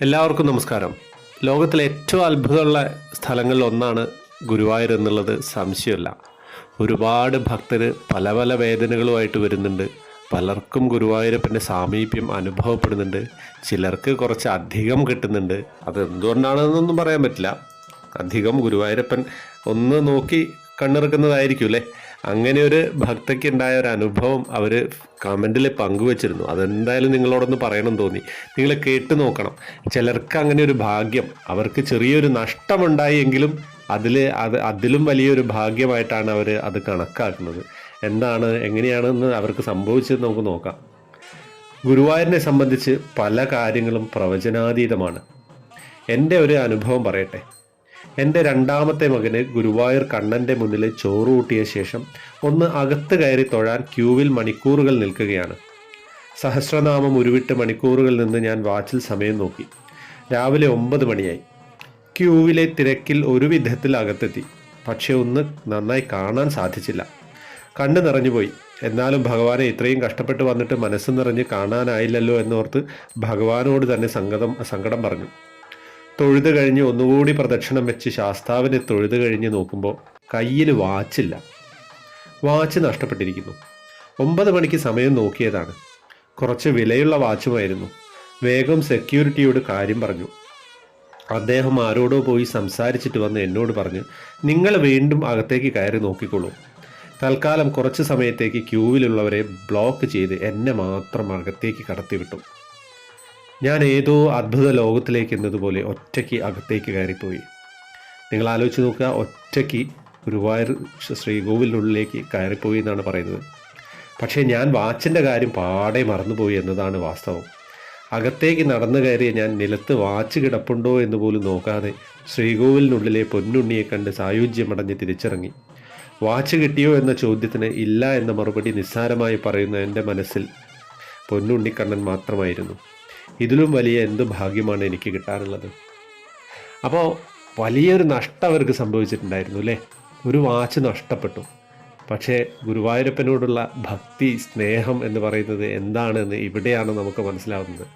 എല്ലാവർക്കും നമസ്കാരം. ലോകത്തിലെ ഏറ്റവും അത്ഭുതമുള്ള സ്ഥലങ്ങളിൽ ഒന്നാണ് ഗുരുവായൂർ എന്നുള്ളത് സംശയമല്ല. ഒരുപാട് ഭക്തർ പല പല വേദനകളുമായിട്ട് വരുന്നുണ്ട്. പലർക്കും ഗുരുവായൂരപ്പന്റെ സാമീപ്യം അനുഭവപ്പെടുന്നുണ്ട്. ചിലർക്ക് കുറച്ച് അധികം കിട്ടുന്നുണ്ട്. അത് എന്തുകൊണ്ടാണെന്നൊന്നും പറയാൻ പറ്റില്ല. അധികം ഗുരുവായൂരപ്പൻ ഒന്ന് നോക്കി കണ്ണിറക്കുന്നതായിരിക്കും അല്ലേ? അങ്ങനെ ഒരു ഭക്തയ്ക്ക് ഉണ്ടായ ഒരു അനുഭവം അവർ കമന്റിൽ പങ്കുവച്ചിരുന്നു. അതെന്തായാലും നിങ്ങളോടൊന്ന് പറയണം തോന്നി. നിങ്ങൾ കേട്ട് നോക്കണം. ചിലർക്ക് അങ്ങനെ ഒരു ഭാഗ്യം അവർക്ക് ചെറിയൊരു നഷ്ടമുണ്ടായി എങ്കിലും അതിൽ അത് അതിലും വലിയൊരു ഭാഗ്യമായിട്ടാണ് അവർ അത് കണക്കാക്കുന്നത്. എന്താണ് എങ്ങനെയാണെന്ന് അവർക്ക് സംഭവിച്ചത് നമുക്ക് നോക്കാം. ഗുരുവായൂരിനെ സംബന്ധിച്ച് പല കാര്യങ്ങളും പ്രവചനാതീതമാണ്. എന്റെ ഒരു അനുഭവം പറയട്ടെ. എന്റെ രണ്ടാമത്തെ മകന് ഗുരുവായൂർ കണ്ണന്റെ മുന്നിൽ ചോറൂട്ടിയ ശേഷം ഒന്ന് അകത്ത് കയറി തൊഴാൻ ക്യൂവിൽ മണിക്കൂറുകൾ നിൽക്കുകയാണ്. സഹസ്രനാമം ഉരുവിട്ട് മണിക്കൂറുകളിൽ നിന്ന് ഞാൻ വാച്ചിൽ സമയം നോക്കി. രാവിലെ ഒമ്പത് മണിയായി. ക്യൂവിലെ തിരക്കിൽ ഒരു വിധത്തിൽ അകത്തെത്തി. പക്ഷെ ഒന്ന് നന്നായി കാണാൻ സാധിച്ചില്ല. കണ്ണ് നിറഞ്ഞുപോയി. എന്നാലും ഭഗവാനെ ഇത്രയും കഷ്ടപ്പെട്ട് വന്നിട്ട് മനസ്സ് നിറഞ്ഞ് കാണാനായില്ലല്ലോ എന്നോർത്ത് ഭഗവാനോട് തന്നെ സങ്കടം സങ്കടം പറഞ്ഞു. തൊഴുത് കഴിഞ്ഞ് ഒന്നുകൂടി പ്രദക്ഷിണം വെച്ച് ശാസ്താവിനെ തൊഴുത് കഴിഞ്ഞ് നോക്കുമ്പോൾ കയ്യിൽ വാച്ചില്ല. വാച്ച് നഷ്ടപ്പെട്ടിരിക്കുന്നു. ഒമ്പത് മണിക്ക് സമയം നോക്കിയതാണ്. കുറച്ച് വിലയുള്ള വാച്ചുമായിരുന്നു. വേഗം സെക്യൂരിറ്റിയോട് കാര്യം പറഞ്ഞു. അദ്ദേഹം ആരോടോ പോയി സംസാരിച്ചിട്ട് വന്ന് എന്നോട് പറഞ്ഞ് നിങ്ങൾ വീണ്ടും അകത്തേക്ക് കയറി നോക്കിക്കോളൂ. തൽക്കാലം കുറച്ച് സമയത്തേക്ക് ക്യൂവിലുള്ളവരെ ബ്ലോക്ക് ചെയ്ത് എന്നെ മാത്രം അകത്തേക്ക് കടത്തിവിട്ടു. ഞാൻ ഏതോ അത്ഭുത ലോകത്തിലേക്ക് എന്നതുപോലെ ഒറ്റയ്ക്ക് അകത്തേക്ക് കയറിപ്പോയി. നിങ്ങൾ ആലോചിച്ച് നോക്കുക ഒറ്റയ്ക്ക് ഗുരുവായൂർ ശ്രീകോവിലിനുള്ളിലേക്ക് കയറിപ്പോയി എന്നാണ് പറയുന്നത്. പക്ഷേ ഞാൻ വാച്ചിന്റെ കാര്യം പാടെ മറന്നുപോയി എന്നതാണ് വാസ്തവം. അകത്തേക്ക് നടന്നു കയറിയ ഞാൻ നിലത്ത് വാച്ച് കിടപ്പുണ്ടോ എന്ന് പോലും നോക്കാതെ ശ്രീകോവിലിനുള്ളിലെ പൊന്നുണ്ണിയെ കണ്ട് സായുജ്യമടഞ്ഞ് തിരിച്ചിറങ്ങി. വാച്ച് കിട്ടിയോ എന്ന ചോദ്യത്തിന് ഇല്ല എന്ന മറുപടി നിസ്സാരമായി പറയുന്ന എന്റെ മനസ്സിൽ പൊന്നുണ്ണിക്കണ്ണൻ മാത്രമായിരുന്നു. ഇതിലും വലിയ എന്ത് ഭാഗ്യമാണ് എനിക്ക് കിട്ടാനുള്ളത് അപ്പോൾ വലിയൊരു നഷ്ടം അവർക്ക് സംഭവിച്ചിട്ടുണ്ടായിരുന്നു അല്ലേ? ഒരു വാച്ച് നഷ്ടപ്പെട്ടു. പക്ഷേ ഗുരുവായൂരപ്പനോടുള്ള ഭക്തി സ്നേഹം എന്ന് പറയുന്നത് എന്താണെന്ന് ഇവിടെയാണ് നമുക്ക് മനസ്സിലാവുന്നത്.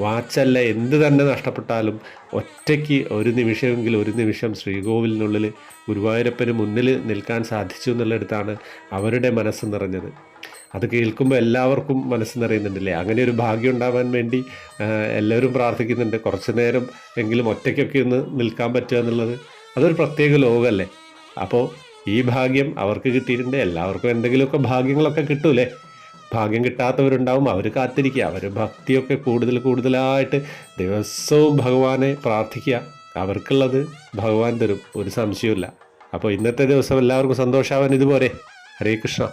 വാച്ചല്ല എന്ത് തന്നെ നഷ്ടപ്പെട്ടാലും ഒറ്റയ്ക്ക് ഒരു നിമിഷമെങ്കിലും ഒരു നിമിഷം ശ്രീകോവിലിനുള്ളിൽ ഗുരുവായൂരപ്പന് മുന്നിൽ നിൽക്കാൻ സാധിച്ചു എന്നുള്ളിടത്താണ് അവരുടെ മനസ്സ് നിറഞ്ഞത്. അത് കേൾക്കുമ്പോൾ എല്ലാവർക്കും മനസ്സ് നിറയുന്നുണ്ടല്ലേ? അങ്ങനെ ഒരു ഭാഗ്യം ഉണ്ടാവാൻ വേണ്ടി എല്ലാവരും പ്രാർത്ഥിക്കുന്നുണ്ട്. കുറച്ച് നേരം എങ്കിലും ഒറ്റയ്ക്കൊക്കെ ഒന്ന് നിൽക്കാൻ പറ്റുക എന്നുള്ളത് അതൊരു പ്രത്യേക ലോകമല്ലേ അപ്പോൾ ഈ ഭാഗ്യം അവർക്ക് കിട്ടിയിട്ടുണ്ട്. എല്ലാവർക്കും എന്തെങ്കിലുമൊക്കെ ഭാഗ്യങ്ങളൊക്കെ കിട്ടൂലേ? ഭാഗ്യം കിട്ടാത്തവരുണ്ടാവും അവർ കാത്തിരിക്കുക. അവർ ഭക്തിയൊക്കെ കൂടുതൽ കൂടുതലായിട്ട് ദിവസവും ഭഗവാനെ പ്രാർത്ഥിക്കുക. അവർക്കുള്ളത് ഭഗവാൻ തരും. ഒരു സംശയമില്ല അപ്പോൾ ഇന്നത്തെ ദിവസം എല്ലാവർക്കും സന്തോഷമാവാൻ ഇതുപോലെ. ഹരേ കൃഷ്ണ.